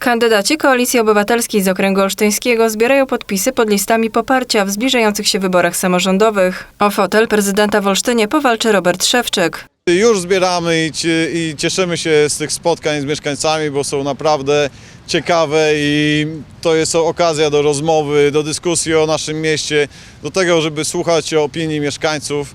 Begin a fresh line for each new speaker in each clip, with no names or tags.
Kandydaci Koalicji Obywatelskiej z okręgu olsztyńskiego zbierają podpisy pod listami poparcia w zbliżających się wyborach samorządowych. O fotel prezydenta w Olsztynie powalczy Robert Szewczyk.
Już zbieramy i, cie- i cieszymy się z tych spotkań z mieszkańcami, bo są naprawdę ciekawe i to jest okazja do rozmowy, do dyskusji o naszym mieście, do tego, żeby słuchać opinii mieszkańców.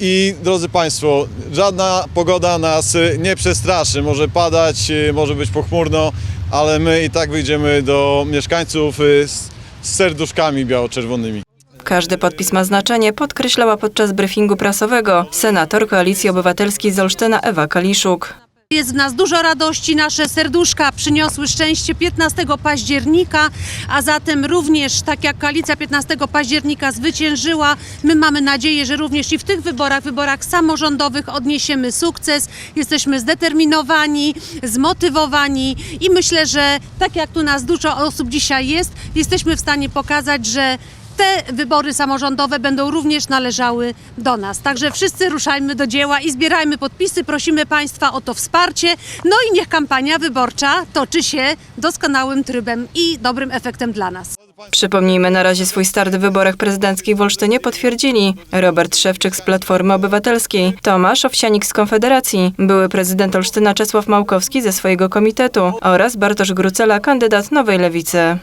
I drodzy Państwo, żadna pogoda nas e, nie przestraszy. Może padać, e, może być pochmurno, ale my i tak wyjdziemy do mieszkańców e, z, z serduszkami biało-czerwonymi.
Każdy podpis ma znaczenie, podkreślała podczas briefingu prasowego senator Koalicji Obywatelskiej z Olsztyna Ewa Kaliszuk.
Jest w nas dużo radości, nasze serduszka przyniosły szczęście 15 października, a zatem również tak jak koalicja 15 października zwyciężyła, my mamy nadzieję, że również i w tych wyborach, wyborach samorządowych odniesiemy sukces. Jesteśmy zdeterminowani, zmotywowani i myślę, że tak jak tu nas dużo osób dzisiaj jest, jesteśmy w stanie pokazać, że te wybory samorządowe będą również należały do nas. Także wszyscy ruszajmy do dzieła i zbierajmy podpisy. Prosimy Państwa o to wsparcie. No i niech kampania wyborcza toczy się doskonałym trybem i dobrym efektem dla nas.
Przypomnijmy, na razie swój start w wyborach prezydenckich w Olsztynie potwierdzili Robert Szewczyk z Platformy Obywatelskiej, Tomasz Owsianik z Konfederacji, były prezydent Olsztyna Czesław Małkowski ze swojego komitetu oraz Bartosz Grucela, kandydat Nowej Lewicy.